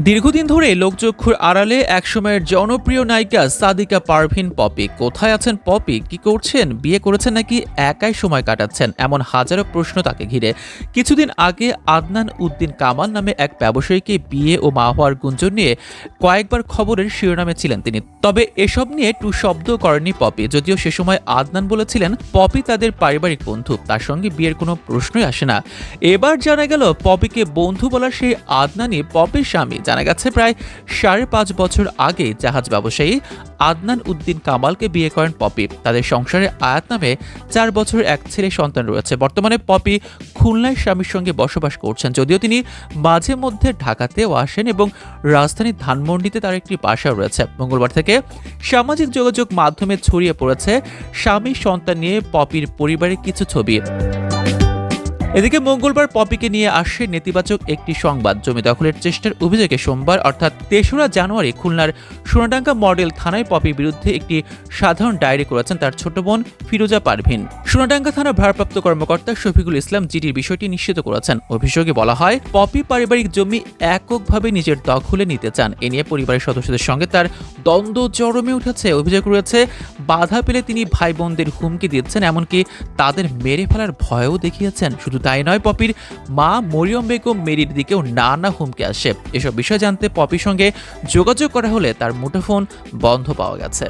দীর্ঘদিন ধরে লোকচক্ষুর আড়ালে একসময়ের জনপ্রিয় নায়িকা সাদিকা পারভিন পপি। কোথায় আছেন পপি? কি করছেন? বিয়ে করেছেন নাকি একাই সময় কাটাচ্ছেন? এমন হাজারো প্রশ্ন তাকে ঘিরে। কিছুদিন আগে আদনান উদ্দিন কামাল নামে এক ব্যবসায়ীকে বিয়ে ও মা হওয়ার গুঞ্জন নিয়ে কয়েকবার খবরের শিরোনামে ছিলেন তিনি। তবে এসব নিয়ে টু শব্দ করেননি পপি। যদিও সে সময় আদনান বলেছিলেন, পপি তাদের পারিবারিক বন্ধু। তার সঙ্গে বিয়ের কোনো প্রশ্নই আসে না। এবার জানা গেল, পপিকে বন্ধু বলার সেই আদনানই পপির স্বামী জানা গেছে, প্রায় সাড়ে পাঁচ বছর আগে জাহাজ ব্যবসায়ী আদনান উদ্দিন কামালকে বিয়ে করেন পপি। তাদের সংসারে আয়াত নামে চার বছরের এক ছেলে সন্তান রয়েছে। বর্তমানে পপি খুলনায় স্বামীর সঙ্গে বসবাস করছেন। যদিও তিনি মাঝে মধ্যে ঢাকাতেও আসেন এবং রাজধানী ধানমন্ডিতে তার একটি বাসা রয়েছে। মঙ্গলবার থেকে সামাজিক যোগাযোগ মাধ্যমে ছড়িয়ে পড়েছে স্বামী সন্তান নিয়ে পপির পরিবারের কিছু ছবি। এদিকে মঙ্গলবার পপিকে নিয়ে আসে নেতিবাচক একটি সংবাদ। জমি দখলের চেষ্টার অভিযোগে সোমবার, অর্থাৎ তেসরা জানুয়ারি, খুলনার সোনাডাঙ্গা মডেল থানায় পপির বিরুদ্ধে একটি সাধারণ ডায়েরি করেছেন তার ছোট বোন ফিরোজা পারভিন। সোনাডাঙ্গা থানার ভারপ্রাপ্ত কর্মকর্তা শফিকুল ইসলাম জিটির বিষয়টি নিশ্চিত করেছেন। অভিযোগে বলা হয়, পপি পারিবারিক জমি এককভাবে নিজের দখলে নিতে চান। এ নিয়ে পরিবারের সদস্যদের সঙ্গে তার দ্বন্দ্ব চরমে উঠেছে। অভিযোগ রয়েছে বাধা পেলে তিনি ভাই বোনদের হুমকি দিচ্ছেন, এমনকি তাদের মেরে ফেলার ভয়ও দেখিয়েছেন। শুধু তাই নয়, পপির মা মরিয়ম বেগম মেরির দিকেও নানা হুমকি আসে। এসব বিষয় জানতে পপির সঙ্গে যোগাযোগ করা হলে তার মুঠোফোন বন্ধ পাওয়া গেছে।